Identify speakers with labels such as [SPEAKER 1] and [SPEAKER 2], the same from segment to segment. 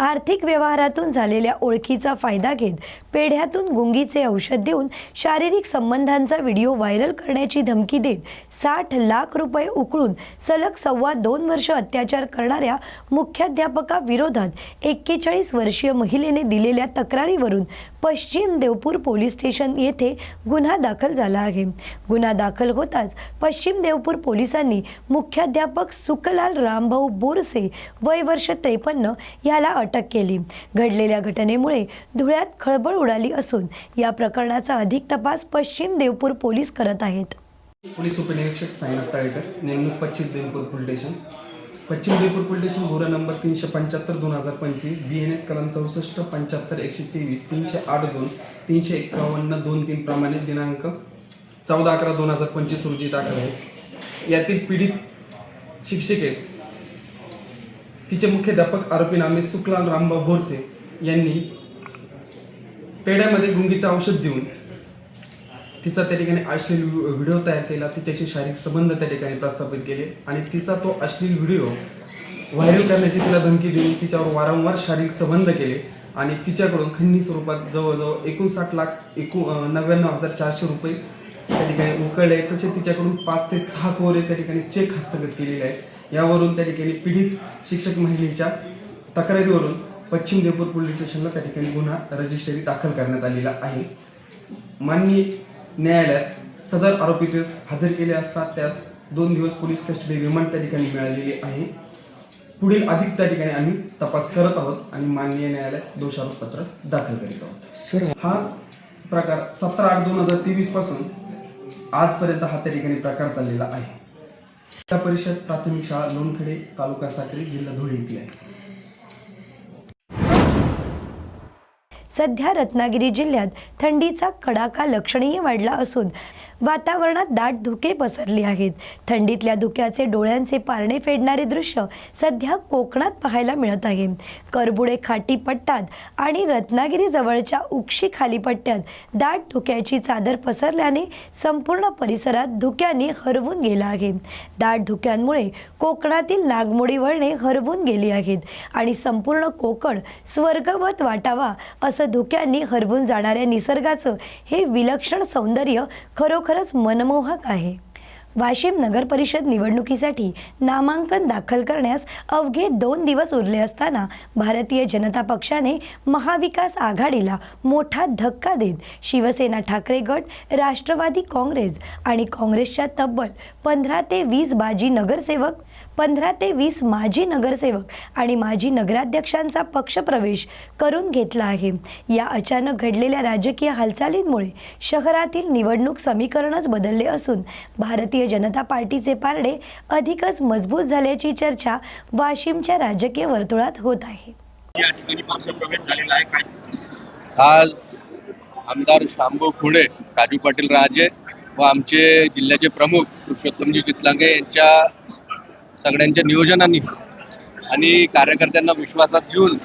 [SPEAKER 1] आर्थिक व्यवहारातून झालेल्या ओळखीचा फायदा घेत पेढ्यातून गुंगीचे औषध देऊन शारीरिक संबंधांचा व्हिडिओ व्हायरल करण्याची धमकी देत साठ लाख रुपये उकळून सलग सव्वा दोन वर्ष अत्याचार करणाऱ्या मुख्याध्यापकाविरोधात एक्केचाळीस वर्षीय महिलेने दिलेल्या तक्रारीवरून पश्चिम देवपूर पोलीस स्टेशन येथे गुन्हा दाखल झाला आहे. गुन्हा दाखल होताच पश्चिम देवपूर पोलिसांनी मुख्याध्यापक सुखलाल रामभाऊ बोरसे वय वर्ष त्रेपन्न याला अटक केली. घडलेल्या घटनेमुळे धुळ्यात खळबळ उडाली असून या प्रकरणाचा अधिक तपास पश्चिम देवपूर पोलीस करत आहेत.
[SPEAKER 2] पोलीस उपनिरीक्षक साईनाथ ताळेकर नेमणूक पश्चिम देवपूर पोलीस स्टेशन. पश्चिम देवपूर पोलीस स्टेशन गोरा नंबर तीनशे पंच्याहत्तर दोन हजार पंचवीस बी एन एस कलम चौसष्ट पंच्याहत्तर एकशे तेवीस तीनशे आठ दोन तीनशे एकावन्न दोन तीन प्रमाणे दिनांक चौदा अकरा दोन हजार पंचवीस रोजी दाखल आहे यातील पीडित शिक्षिकेस तिचे मुख्याध्यापक आरोपी नामे सुखलाल रामबाब भोरसे यांनी पेढ्यामध्ये गुंगीचं औषध देऊन तिचा त्या ठिकाणी अश्लील व्हिडिओ तयार केला तिच्याशी शारीरिक संबंध त्या ठिकाणी प्रस्थापित केले आणि तिचा तो अश्लील व्हिडिओ व्हायरल करण्याची तिला धमकी देऊन तिच्यावर वारंवार शारीरिक संबंध केले आणि तिच्याकडून खंडणी स्वरूपात जवळजवळ एकोणसाठ लाख एकू नव्याण्णव हजार चारशे रुपये त्या ठिकाणी उकळले तसेच तिच्याकडून पाच ते सहा कोरे त्या ठिकाणी चेक हस्तगत केलेले आहेत. यावरून त्या ठिकाणी पीडित शिक्षक महिलेच्या तक्रारीवरून पश्चिम देवपूर पोलीस स्टेशनला त्या ठिकाणी गुन्हा रजिस्ट्री दाखल करण्यात आलेला आहे. माननीय न्यायालयात सदर आरोपीतेस हजर केले असता त्यास दोन दिवस पोलीस कस्टडी रिमांड त्या ठिकाणी मिळालेली आहे. पुढील अधिक त्या ठिकाणी आम्ही तपास करत आहोत आणि माननीय न्यायालयात दोषारोपपत्र दाखल करीत आहोत.
[SPEAKER 3] सर
[SPEAKER 2] हा प्रकार सतरा आठ दोन हजार तेवीसपासून आजपर्यंत हा त्या ठिकाणी प्रकार चाललेला आहे. जिल्हा परिषद प्राथमिक शाळा लोणखडे तालुका साक्री जिल्हा धुळे येथील आहे.
[SPEAKER 1] सध्या रत्नागिरी जिल्ह्यात थंडीचा कडाका लक्षणीय वाढला असून वातावरणात दाट धुके पसरली आहेत. थंडीतल्या धुक्याचे डोळ्यांचे पारणे फेडणारे दृश्य सध्या कोकणात पाहायला मिळत आहे. करबुडे खाटी पट्ट्यात आणि रत्नागिरी जवळच्या उक्षी खाली पट्ट्यात दाट धुक्याची चादर पसरल्याने संपूर्ण परिसरात धुक्याने हरवून गेला आहे. दाट धुक्यांमुळे कोकणातील नागमोडी वळणे हरवून गेली आहेत आणि संपूर्ण कोकण स्वर्गवत वाटावा असं धुक्यांनी हरवून जाणाऱ्या निसर्गाचं हे विलक्षण सौंदर्य खरोखरच मनमोहक आहे. वाशिम नगर परिषद निवडणुकीसाठी नामांकन दाखल करण्यास अवघे दोन दिवस उरले असताना भारतीय जनता पक्षाने महाविकास आघाडीला मोठा धक्का देत शिवसेना ठाकरे गट राष्ट्रवादी काँग्रेस आणि काँग्रेसच्या तब्बल पंधरा ते वीस बाजी नगरसेवक पंधरा ते वीस माजी नगरसेवक आणि माजी नगराध्यक्षांचा पक्षप्रवेश करून घेतला आहे. या अचानक घडलेल्या राजकीय हालचालींमुळे शहरातील निवडणूक समीकरणच बदलले असून भारतीय जनता पार्टीचे पारडे अधिकच मजबूत झाल्याची चर्चा वाशिमच्या राजकीय वर्तुळात होत आहे.
[SPEAKER 4] या ठिकाणी
[SPEAKER 5] आज आमदार शांभू खुडे राजू पाटील राजे व आमचे जिल्ह्याचे प्रमुख पुरुषोत्तमजी चितलांगे यांच्या सगळ्यांच्या नियोजनाने आणि कार्यकर्त्यांना विश्वासात घेऊन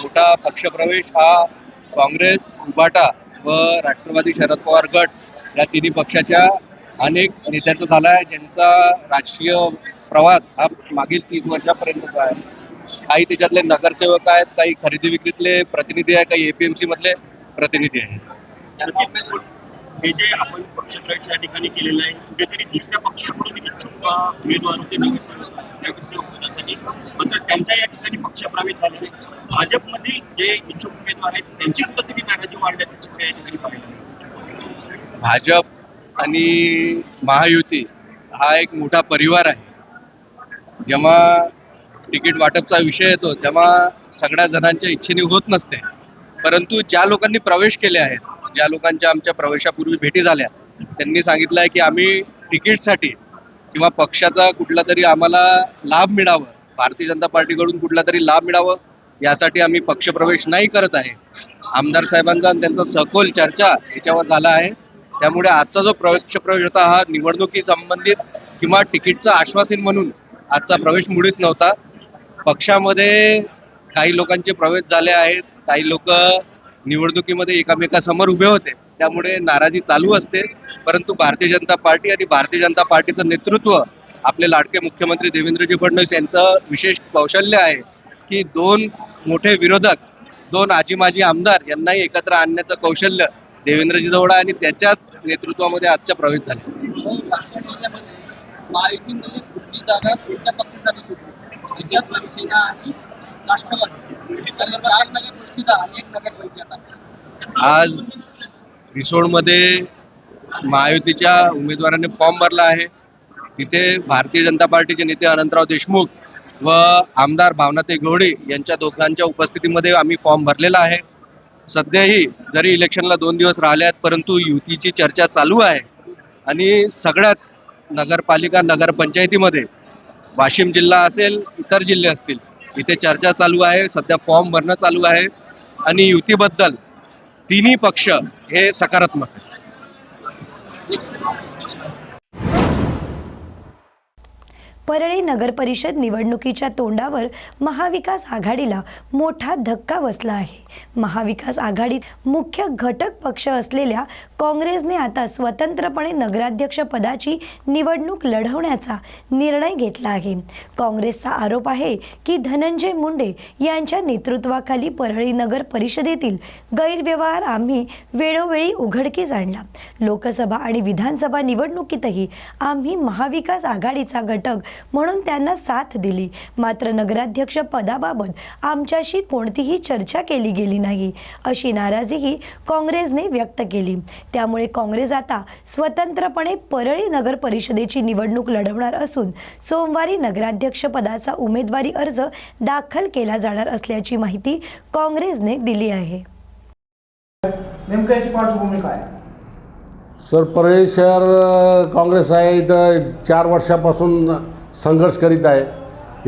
[SPEAKER 5] मोठा पक्षप्रवेश हा काँग्रेस उबाटा व राष्ट्रवादी शरद पवार गट या तिन्ही पक्षाच्या अनेक नेत्यांचा झाला आहे ज्यांचा राजकीय प्रवास हा मागील तीस वर्षापर्यंतचा आहे. काही त्याच्यातले नगरसेवक आहेत काही खरेदी विक्रीतले प्रतिनिधी आहे काही एपीएमसी मधले प्रतिनिधी आहेत.
[SPEAKER 4] हे जे आपण पक्षप्रवेश या ठिकाणी केलेला आहे कुठेतरी दुसऱ्या पक्षाकडून इच्छुक अ, उमेदवार होते नगरसेवक नगरसेवक पदासाठी मात्र त्यांचा या ठिकाणी पक्षप्रवेश झालेला आहे. भाजपमधील जे इच्छुक उमेदवार आहेत त्यांची कुठेतरी नाराजी वाढल्याचं चित्र या ठिकाणी पाहिलं मिळालं.
[SPEAKER 5] भाजप आणि महायुती हा एक मोठा परिवार आहे. जेव्हा तिकीट वाटपचा विषय येतो तेव्हा सगळ्या जणांच्या इच्छेने होत नसते. परंतु ज्या लोकांनी प्रवेश केले आहेत ज्या लोकांच्या आमच्या प्रवेशापूर्वी भेटी झाल्या त्यांनी सांगितलं आहे की आम्ही तिकीटसाठी किंवा पक्षाचा कुठला तरी आम्हाला लाभ मिळावं भारतीय जनता पार्टीकडून कुठला तरी लाभ मिळावं यासाठी आम्ही पक्षप्रवेश नाही करत आहे. आमदार साहेबांचा आणि त्यांचा सखोल चर्चा याच्यावर झाला आहे. त्यामुळे आजचा जो प्रवेश प्रवेश होता हा निवडणुकी संबंधित किंवा तिकीटचं आश्वासन म्हणून आजचा प्रवेश मुळीच नव्हता. पक्षामध्ये काही लोकांचे प्रवेश झाले आहेत. काही लोक निवडणुकीमध्ये एकामेकासमोर उभे होते. त्यामुळे नाराजी चालू असते. परंतु भारतीय जनता पार्टी आणि भारतीय जनता पार्टीचं नेतृत्व आपले लाडके मुख्यमंत्री देवेंद्रजी फडणवीस यांचं विशेष कौशल्य आहे की दोन मोठे विरोधक दोन आजी माजी आमदार यांनाही एकत्र आणण्याचं कौशल्य देवेंद्रजी दौडा आणि त्याच्याच नेतृत्वामध्ये आजच्या प्रवेश झाले. आज रिसोडमध्ये महायुतीच्या उमेदवाराने फॉर्म भरला आहे. तिथे भारतीय जनता पार्टीचे नेते अनंतराव देशमुख व आमदार भावनाते गवडे यांच्या दोघांच्या उपस्थितीमध्ये आम्ही फॉर्म भरलेला आहे. सध्याही जरी इलेक्शनला दोन दिवस राहिले आहेत परंतु युतीची चर्चा चालू आहे. आणि सगळ्याच नगरपालिका नगरपंचायतीमध्ये वाशिम जिल्हा असेल इतर जिल्हे असतील इथे चर्चा चालू आहे. सध्या फॉर्म भरणं चालू आहे. आणि युतीबद्दल तिन्ही पक्ष हे सकारात्मक
[SPEAKER 1] परळी नगरपरिषद निवडणुकीच्या तोंडावर महाविकास आघाडीला मोठा धक्का बसला आहे. महाविकास आघाडीत मुख्य घटक पक्ष असलेल्या काँग्रेसने आता स्वतंत्रपणे नगराध्यक्ष पदाची निवडणूक लढवण्याचा निर्णय घेतला आहे. काँग्रेसचा आरोप आहे की धनंजय मुंडे यांच्या नेतृत्वाखाली परळी नगर परिषदेतील गैरव्यवहार आम्ही वेळोवेळी उघडकीस आणला. लोकसभा आणि विधानसभा निवडणुकीतही आम्ही महाविकास आघाडीचा घटक म्हणून त्यांना साथ दिली. मात्र नगराध्यक्ष पदाबाबत आमच्याशी कोणतीही चर्चा केली गेली नाही अशी नाराजीही काँग्रेसने व्यक्त केली. त्यामुळे काँग्रेस आता स्वतंत्रपणे परळी नगर परिषदेची निवडणूक लढवणार असून सोमवारी नगराध्यक्ष पदाचा उमेदवारी अर्ज दाखल केला जाणार असल्याची माहिती काँग्रेसने दिली आहे.
[SPEAKER 6] नेमकं याची पार्श्वभूमी काय?
[SPEAKER 7] सर परळी शहर काँग्रेस आहे इथं चार वर्षापासून संघर्ष करीत आहे.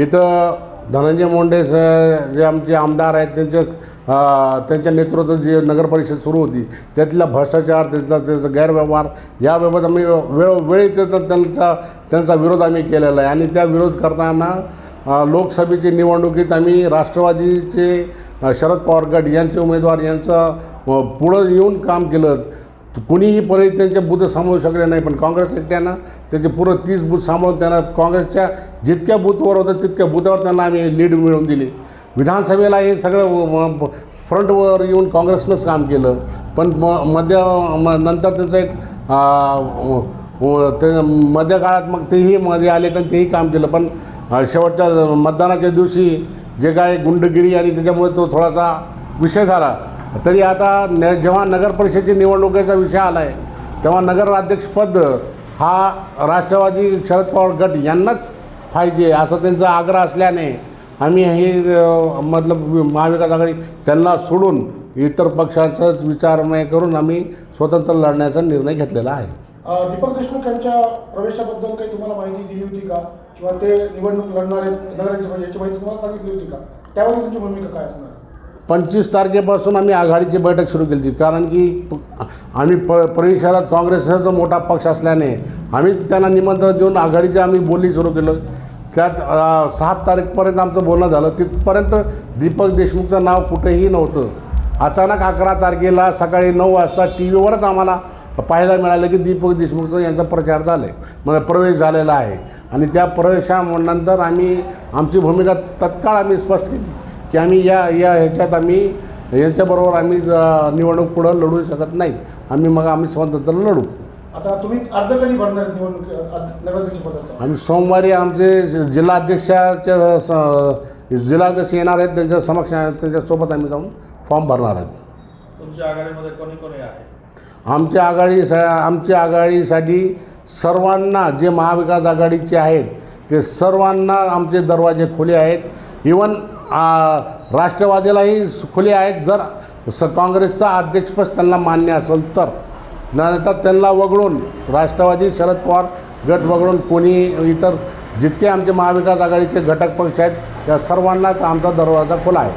[SPEAKER 7] इथं धनंजय मुंडे स जे आमचे आमदार आहेत त्यांचे त्यांच्या नेतृत्वात जी नगरपरिषद सुरू होती त्यातला भ्रष्टाचार त्याचा त्याचा गैरव्यवहार याबाबत आम्ही वेळोवेळी त्याचा त्यांचा त्यांचा विरोध आम्ही केलेला आहे. आणि त्या विरोध करताना लोकसभेची निवडणुकीत आम्ही राष्ट्रवादीचे शरद पवार गट यांचे उमेदवार यांचं पुढं येऊन काम केलं. कुणीही परत त्यांचे बूथ सांभाळू शकले नाही पण काँग्रेस एकट्यानं त्याचे पुरं तीस बूथ सांभाळून त्यांना काँग्रेसच्या जितक्या बूथवर होतं तितक्या बुथावर त्यांना आम्ही लीड मिळवून दिली. विधानसभेला हे सगळं फ्रंटवर येऊन काँग्रेसनंच काम केलं. पण म मध्य म नंतर त्यांचं एक ते मध्य काळात मग तेही मध्ये आले तर तेही काम केलं. पण शेवटच्या मतदानाच्या दिवशी जे काय गुंडगिरी आणि त्याच्यामुळे तो थोडासा विषय झाला. तरी आता न जेव्हा नगर निवडणुकीचा विषय आला आहे तेव्हा नगराध्यक्षपद हा राष्ट्रवादी शरद पवार गट यांनाच पाहिजे असं त्यांचा आग्रह असल्याने आम्ही हे अ, मतलब महाविकास आघाडी त्यांना सोडून इतर पक्षाचाच विचारमय करून आम्ही स्वतंत्र लढण्याचा निर्णय घेतलेला आहे.
[SPEAKER 6] दीपक देशमुख यांच्या प्रवेशाबद्दल काही तुम्हाला माहिती दिली होती का? किंवा ते निवडणूक लढणारे नगराध्यक्ष म्हणजे याची माहिती तुम्हाला सांगितली होती का? त्यावर तुमची भूमिका काय असणार?
[SPEAKER 7] पंचवीस तारखेपासून आम्ही आघाडीची बैठक सुरू केली होती. कारण की आम्ही प परळी शहरात काँग्रेसचा मोठा पक्ष असल्याने आम्ही त्यांना निमंत्रण देऊन आघाडीची आम्ही बोलणी सुरू केलं. त्यात सात तारीखपर्यंत आमचं बोलणं झालं. तिथपर्यंत दीपक देशमुखचं नाव कुठेही नव्हतं. अचानक अकरा तारखेला सकाळी नऊ वाजता टी व्हीवरच आम्हाला पाहायला मिळालं की दीपक देशमुखचं यांचा प्रचार झाला आहे म्हणजे प्रवेश झालेला आहे. आणि त्या प्रवेशानंतर आम्ही आमची भूमिका तत्काळ आम्ही स्पष्ट केली. की आम्ही या या ह्याच्यात आम्ही यांच्याबरोबर आम्ही निवडणूक पुढं लढू शकत नाही. आम्ही मग आम्ही स्वतंत्र लढू.
[SPEAKER 6] आता तुम्ही अर्ज कधी भरणार निवडणूक
[SPEAKER 7] आम्ही सोमवारी आमचे जिल्हाध्यक्षाच्या स- जिल्हाध्यक्ष येणार आहेत त्यांच्या समक्ष त्यांच्यासोबत आम्ही जाऊन फॉर्म भरणार आहेत.
[SPEAKER 8] तुमच्या आघाडीमध्ये कोणी कोणी आहे?
[SPEAKER 7] आमच्या आघाडी सा आमच्या आघाडीसाठी सर्वांना जे महाविकास आघाडीचे आहेत ते सर्वांना आमचे दरवाजे खुले आहेत. इवन राष्ट्रवादीलाही खुले आहेत. जर स काँग्रेसचा अध्यक्षपद त्यांना मान्य असेल तर. नंतर त्यांना वगळून राष्ट्रवादी शरद पवार गट वगळून कोणी इतर जितके आमचे महाविकास आघाडीचे घटक पक्ष आहेत त्या सर्वांनाच आमचा दरवाजा खुला आहे.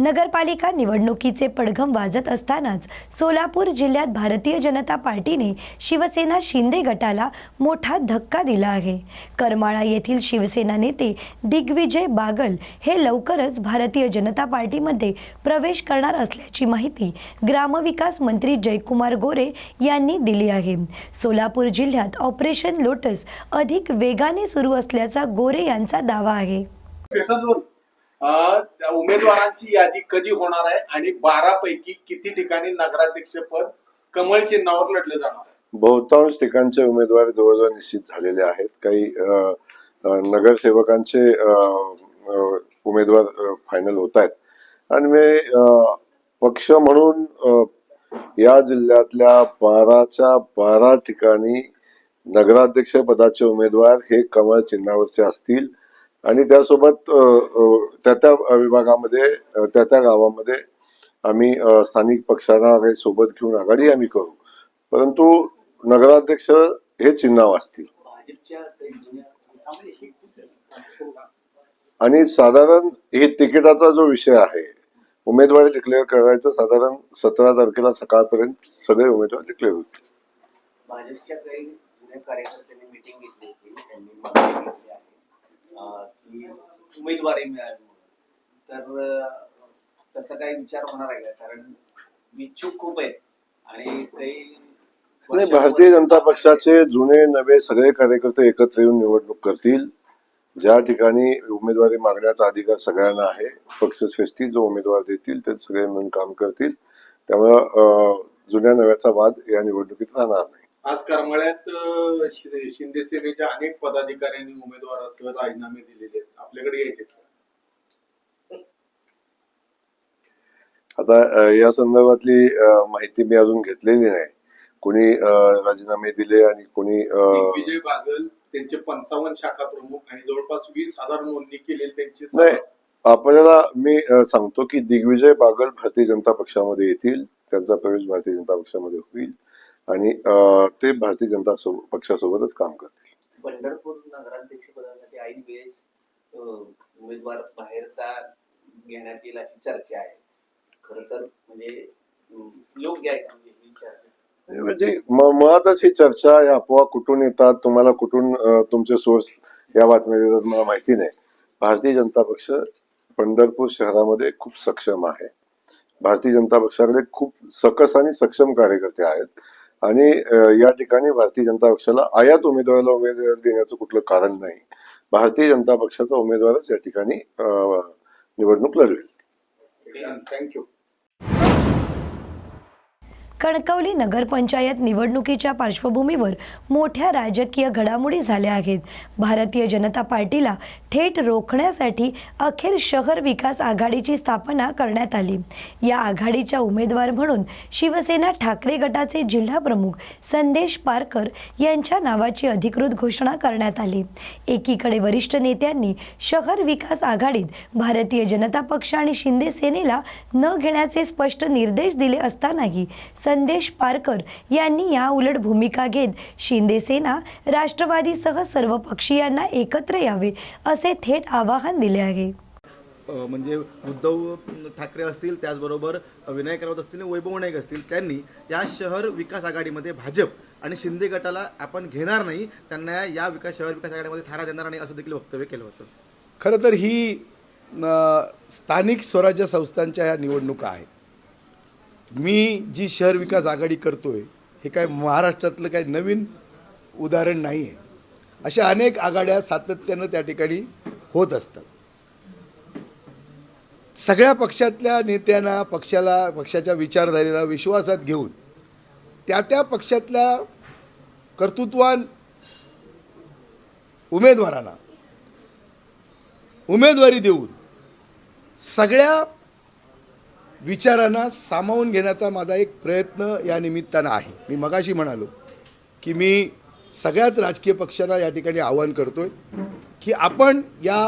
[SPEAKER 1] नगरपालिका निवडणुकीचे पडघम वाजत असतानाच सोलापूर जिल्ह्यात भारतीय जनता पार्टीने शिवसेना शिंदे गटाला मोठा धक्का दिला आहे. करमाळा येथील शिवसेना नेते दिग्विजय बागल हे लवकरच भारतीय जनता पार्टीमध्ये प्रवेश करणार असल्याची माहिती ग्रामविकास मंत्री जयकुमार गोरे यांनी दिली आहे. सोलापूर जिल्ह्यात ऑपरेशन लोटस अधिक वेगाने सुरू असल्याचा गोरे यांचा दावा आहे.
[SPEAKER 9] उमेदवारांची यादी कधी होणार आहे आणि बारा पैकी किती ठिकाणी नगराध्यक्ष पद कमळ चिन्हावर लढले जाणार आहे?
[SPEAKER 10] बहुतांश ठिकाणचे उमेदवार जवळजवळ निश्चित झालेले आहेत. काही नगरसेवकांचे उमेदवार फायनल होत आहेत. आणि मी पक्ष म्हणून या जिल्ह्यातल्या बाराच्या बारा ठिकाणी नगराध्यक्ष पदाचे उमेदवार हे कमळ चिन्हावरचे असतील. आणि त्यासोबत त्या त्या विभागामध्ये त्या त्या गावामध्ये आम्ही स्थानिक पक्षांना काही सोबत घेऊन आघाडी आम्ही करू. परंतु नगराध्यक्ष हे चिन्हाव असतील. आणि साधारण हे तिकिटाचा जो विषय आहे उमेदवारी डिक्लेअर करायचं साधारण सतरा तारखेला सकाळपर्यंत सगळे उमेदवार डिक्लेअर होतील.
[SPEAKER 11] उमेदवारी म्हणून तर तसा काही विचार होणार आहे का? कारण इच्छुक खूप आहेत आणि काही
[SPEAKER 10] नाही भारतीय जनता पक्षाचे जुने नवे सगळे कार्यकर्ते एकत्र येऊन निवडणूक करतील. ज्या ठिकाणी उमेदवारी मागण्याचा अधिकार सगळ्यांना आहे पक्षश्रेष्ठी जो उमेदवार देतील ते सगळे मिळून काम करतील. त्यामुळं जुन्या नव्याचा वाद या निवडणुकीत राहणार नाही.
[SPEAKER 9] आज करमाळ्यात शिंदे सेनेच्या अनेक पदाधिकाऱ्यांनी उमेदवारासह राजीनामे दिलेले आहेत आपल्याकडे यायचे?
[SPEAKER 10] आता या संदर्भातली माहिती मी अजून घेतलेली नाही कोणी राजीनामे दिले आणि कोणी
[SPEAKER 9] विजय बागल त्यांचे पंचावन्न शाखा प्रमुख आणि जवळपास वीस हजार नोंदणी केलेली त्यांची
[SPEAKER 10] नाही. आपल्याला मी सांगतो की दिग्विजय बागल भारतीय जनता पक्षामध्ये येतील त्यांचा प्रवेश भारतीय जनता पक्षामध्ये होईल आणि ते भारतीय जनता पक्षासोबतच काम करतील.
[SPEAKER 11] पंढरपूर नगराध्यक्ष पदासाठी ऐन वेळेस उमेदवार बाहेरचा घेण्यात येईल अशी चर्चा आहे. खर तर म्हणजे योग्य आहे का म्हणजे ही चर्चा?
[SPEAKER 10] म्हणजे मुळातच ही चर्चा या अफवा कुठून येतात तुम्हाला कुठून तुमचे सोर्स या बातम्या देतात मला माहिती नाही. भारतीय जनता पक्ष पंढरपूर शहरामध्ये खूप सक्षम आहे. भारतीय जनता पक्षाकडे खूप सकस आणि सक्षम कार्यकर्ते आहेत. आणि या ठिकाणी भारतीय जनता पक्षाला आयात उमेदवाराला उमेदवार देण्याचं कुठलं कारण नाही. भारतीय जनता पक्षाचा उमेदवारच या ठिकाणी निवडणूक लढवेल.
[SPEAKER 9] थँक्यू
[SPEAKER 1] कणकवली नगरपंचायत निवडणुकीच्या पार्श्वभूमीवर मोठ्या राजकीय घडामोडी झाल्या आहेत. भारतीय जनता पार्टीला थेट रोखण्यासाठी अखेर शहर विकास आघाडीची स्थापना करण्यात आली. या आघाडीच्या उमेदवार म्हणून शिवसेना ठाकरे गटाचे जिल्हाप्रमुख संदेश पारकर यांच्या नावाची अधिकृत घोषणा करण्यात आली. एकीकडे वरिष्ठ नेत्यांनी शहर विकास आघाडीत भारतीय जनता पक्ष आणि शिंदे सेनेला न घेण्याचे स्पष्ट निर्देश दिले असतानाही संदेश पारकर यांनी या उलट भूमिका घेत शिंदे सेना राष्ट्रवादीसह सर्व पक्षीयांना एकत्र यावे असे थेट आवाहन दिले आहे.
[SPEAKER 12] म्हणजे उद्धव ठाकरे असतील त्याचबरोबर विनायक राऊत असतील आणि वैभव नाईक असतील त्यांनी या शहर विकास आघाडीमध्ये भाजप आणि शिंदे गटाला आपण घेणार नाही त्यांना या विकास शहर विकास आघाडीमध्ये थारा देणार नाही असं देखील वक्तव्य केलं होतं.
[SPEAKER 13] खरं तर ही स्थानिक स्वराज्य संस्थांच्या ह्या निवडणुका आहेत. मी जी शहर विकास आघाडी करतोय हे काय महाराष्ट्रातलं काही नवीन उदाहरण नाही आहे अशा अनेक आघाड्या सातत्यानं त्या ठिकाणी होत असतात. सगळ्या पक्षातल्या नेत्यांना पक्षाला पक्षाच्या विचारधारेला विश्वासात घेऊन त्या त्या पक्षातल्या कर्तृत्वान उमेदवारांना उमेदवारी देऊन सगळ्या विचारांना सामावून घेण्याचा माझा एक प्रयत्न या निमित्तानं आहे. मी मगाशी म्हणालो की मी सगळ्याच राजकीय पक्षांना या ठिकाणी आवाहन करतोय की आपण या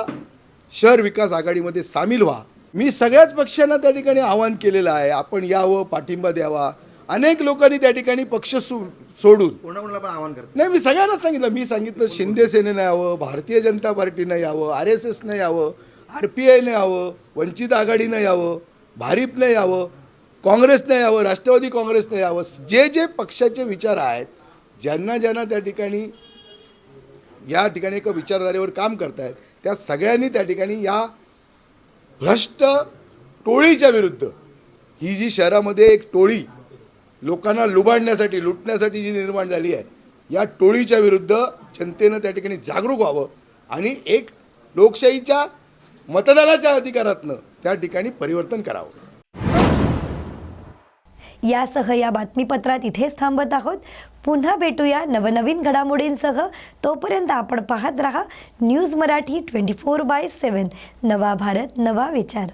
[SPEAKER 13] शहर विकास आघाडीमध्ये सामील व्हा. मी सगळ्याच पक्षांना त्या ठिकाणी आवाहन केलेलं आहे. आपण यावं पाठिंबा द्यावा. अनेक लोकांनी त्या ठिकाणी पक्ष सो सोडून.
[SPEAKER 12] कोणा कोणाला पण आवाहन करतो
[SPEAKER 13] नाही मी सगळ्यांना सांगितलं. मी सांगितलं शिंदे सेनेनं यावं भारतीय जनता पार्टीनं यावं आर एस एसनं यावं आर पी आयनं यावं वंचित आघाडीनं यावं. भारिपनं यावं काँग्रेसनं यावं राष्ट्रवादी काँग्रेसनं यावं जे जे पक्षाचे विचार आहेत ज्यांना ज्यांना त्या ठिकाणी या ठिकाणी एका विचारधारेवर काम करतायत त्या सगळ्यांनी त्या ठिकाणी या भ्रष्ट टोळीच्या विरुद्ध ही जी शहरामध्ये एक टोळी लोकांना लुबाडण्यासाठी लुटण्यासाठी जी निर्माण झाली आहे या टोळीच्या विरुद्ध जनतेनं त्या ठिकाणी जागरूक व्हावं आणि एक लोकशाहीच्या मतदानाच्या अधिकारातनं त्या ठिकाणी परिवर्तन करावं.
[SPEAKER 1] यासह या बातमीपत्रात इथेच थांबत आहोत. पुन्हा भेटूया नवनवीन घडामोडींसह. तोपर्यंत आपण पाहत रहा news Marathi twenty four by seven नवा भारत नवा विचार.